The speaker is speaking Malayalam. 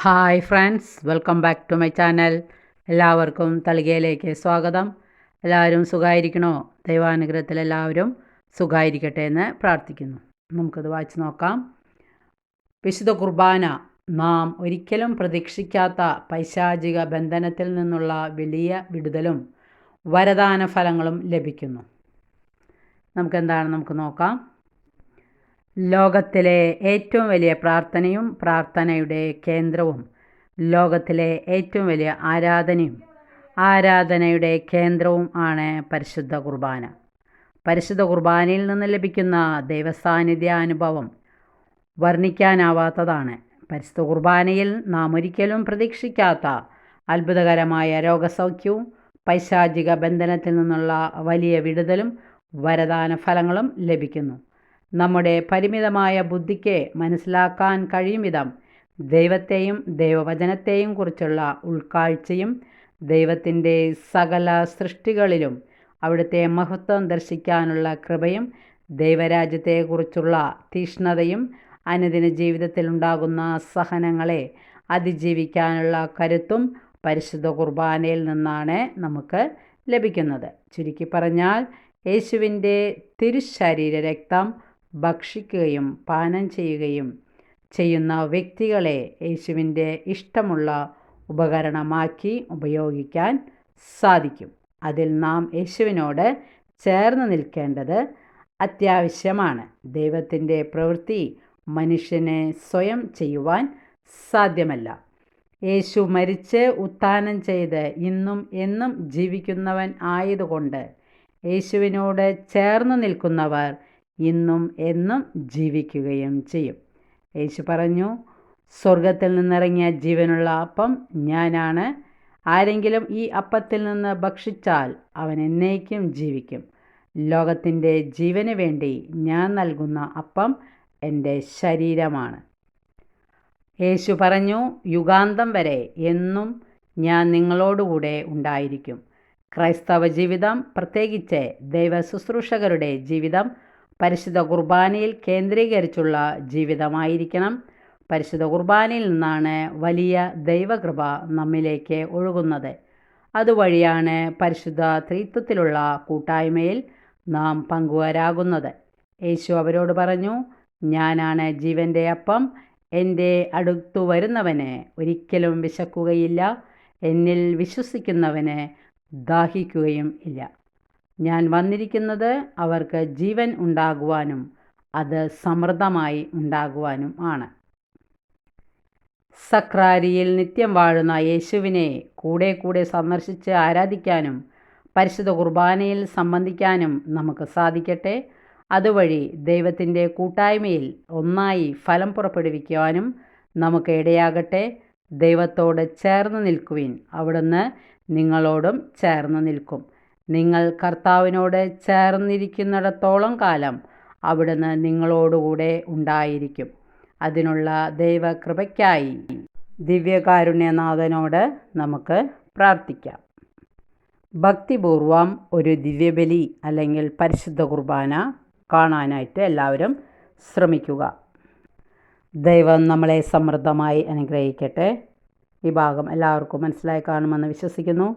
Hi friends welcome back to my channel എല്ലാവർക്കും തളികയിലേക്ക് സ്വാഗതം. എല്ലാവരും സുഖമായിരിക്കണോ ദൈവാനുഗ്രഹത്തിൽ എല്ലാവരും സുഖമായിരിക്കട്ടെ എന്ന് പ്രാർത്ഥിക്കുന്നു. നമുക്കത് വായിച്ചു നോക്കാം. വിശുദ്ധ കുർബാന നാം ഒരിക്കലും പ്രതീക്ഷിക്കാത്ത പൈശാചിക ബന്ധനത്തിൽ നിന്നുള്ള വലിയ വിടുതലും വരദാന ഫലങ്ങളും ലഭിക്കുന്നു. നമുക്കെന്താണ്? നമുക്ക് നോക്കാം. ലോകത്തിലെ ഏറ്റവും വലിയ പ്രാർത്ഥനയും പ്രാർത്ഥനയുടെ കേന്ദ്രവും ലോകത്തിലെ ഏറ്റവും വലിയ ആരാധനയും ആരാധനയുടെ കേന്ദ്രവും ആണ് പരിശുദ്ധ കുർബാന. പരിശുദ്ധ കുർബാനയിൽ നിന്ന് ലഭിക്കുന്ന ദൈവസാന്നിധ്യ അനുഭവം വർണിക്കാനാവാത്തതാണ്. പരിശുദ്ധ കുർബാനയിൽ നാം ഒരിക്കലും പ്രതീക്ഷിക്കാത്ത അത്ഭുതകരമായ രോഗസൗഖ്യവും പൈശാചിക ബന്ധനത്തിൽ നിന്നുള്ള വലിയ വിടുതലും വരദാന ഫലങ്ങളും ലഭിക്കുന്നു. നമ്മുടെ പരിമിതമായ ബുദ്ധിക്ക് മനസ്സിലാക്കാൻ കഴിയും വിധം ദൈവത്തെയും ദൈവവചനത്തെയും കുറിച്ചുള്ള ഉൾക്കാഴ്ചയും ദൈവത്തിന്റെ സകല സൃഷ്ടികളിലും അവിടുത്തെ മഹത്വം ദർശിക്കാനുള്ള കൃപയും ദൈവരാജ്യത്തെക്കുറിച്ചുള്ള തീഷ്ണതയും അനുദിന ജീവിതത്തിൽ ഉണ്ടാകുന്ന സഹനങ്ങളെ അതിജീവിക്കാനുള്ള കരുത്തും പരിശുദ്ധ കുർബാനയിൽ നിന്നാണ് നമുക്ക് ലഭിക്കുന്നത്. ചുരുക്കി പറഞ്ഞാൽ യേശുവിന്റെ തിരുശരീര രക്തം ഭക്ഷിക്കുകയും പാനം ചെയ്യുകയും ചെയ്യുന്ന വ്യക്തികളെ യേശുവിന്റെ ഇഷ്ടമുള്ള ഉപകരണമാക്കി ഉപയോഗിക്കാൻ സാധിക്കും. അതിൽ നാം യേശുവിനോട് ചേർന്ന് നിൽക്കേണ്ടത് അത്യാവശ്യമാണ്. ദൈവത്തിന്റെ പ്രവൃത്തി മനുഷ്യനെ സ്വയം ചെയ്യുവാൻ സാധ്യമല്ല. യേശു മരിച്ച് ഉത്ഥാനം ചെയ്ത് ഇന്നും എന്നും ജീവിക്കുന്നവൻ ആയതുകൊണ്ട് യേശുവിനോട് ചേർന്ന് നിൽക്കുന്നവർ ഇന്നും എന്നും ജീവിക്കുകയും ചെയ്യും. യേശു പറഞ്ഞു സ്വർഗത്തിൽ നിന്നിറങ്ങിയ ജീവനുള്ള അപ്പം ഞാനാണ്. ആരെങ്കിലും ഈ അപ്പത്തിൽ നിന്ന് ഭക്ഷിച്ചാൽ അവൻ എന്നേക്കും ജീവിക്കും. ലോകത്തിന്റെ ജീവന് വേണ്ടി ഞാൻ നൽകുന്ന അപ്പം എന്റെ ശരീരമാണ്. യേശു പറഞ്ഞു യുഗാന്തം വരെ എന്നും ഞാൻ നിങ്ങളോടുകൂടെ ഉണ്ടായിരിക്കും. ക്രൈസ്തവ ജീവിതം പ്രത്യേകിച്ച് ദൈവ ശുശ്രൂഷകരുടെ ജീവിതം പരിശുദ്ധ കുർബാനയിൽ കേന്ദ്രീകരിച്ചുള്ള ജീവിതമായിരിക്കണം. പരിശുദ്ധ കുർബാനയിൽ നിന്നാണ് വലിയ ദൈവകൃപ നമ്മിലേക്ക് ഒഴുകുന്നത്. അതുവഴിയാണ് പരിശുദ്ധ ത്രിത്വത്തിലുള്ള കൂട്ടായ്മയിൽ നാം പങ്കുവരാകുന്നത്. യേശു അവരോട് പറഞ്ഞു ഞാനാണ് ജീവന്റെ അപ്പം. എന്റെ അടുത്തു വരുന്നവന് ഒരിക്കലും വിശക്കുകയില്ല. എന്നിൽ വിശ്വസിക്കുന്നവന് ദാഹിക്കുകയും ഇല്ല. ഞാൻ വന്നിരിക്കുന്നത് അവർക്ക് ജീവൻ ഉണ്ടാകുവാനും അത് സമൃദ്ധമായി ഉണ്ടാകുവാനും ആണ്. സക്രാരിയിൽ നിത്യം വാഴുന്ന യേശുവിനെ കൂടെ കൂടെ സന്ദർശിച്ച് ആരാധിക്കാനും പരിശുദ്ധ കുർബാനയിൽ സംബന്ധിക്കാനും നമുക്ക് സാധിക്കട്ടെ. അതുവഴി ദൈവത്തിന്റെ കൂട്ടായ്മയിൽ ഒന്നായി ഫലം പുറപ്പെടുവിക്കുവാനും നമുക്ക് ഇടയാകട്ടെ. ദൈവത്തോട് ചേർന്ന് നിൽക്കുവിൻ. അവിടുന്ന് നിങ്ങളോടും ചേർന്ന് നിൽക്കും. നിങ്ങൾ കർത്താവിനോട് ചേർന്നിരിക്കുന്നിടത്തോളം കാലം അവിടുന്ന് നിങ്ങളോടുകൂടെ ഉണ്ടായിരിക്കും. അതിനുള്ള ദൈവകൃപയ്ക്കായി ദിവ്യകാരുണ്യനാഥനോട് നമുക്ക് പ്രാർത്ഥിക്കാം. ഭക്തിപൂർവം ഒരു ദിവ്യബലി അല്ലെങ്കിൽ പരിശുദ്ധ കുർബാന കാണാനായിട്ട് എല്ലാവരും ശ്രമിക്കുക. ദൈവം നമ്മളെ സമൃദ്ധമായി അനുഗ്രഹിക്കട്ടെ. ഈ ഭാഗം എല്ലാവർക്കും മനസ്സിലായി കാണുമെന്ന് വിശ്വസിക്കുന്നു.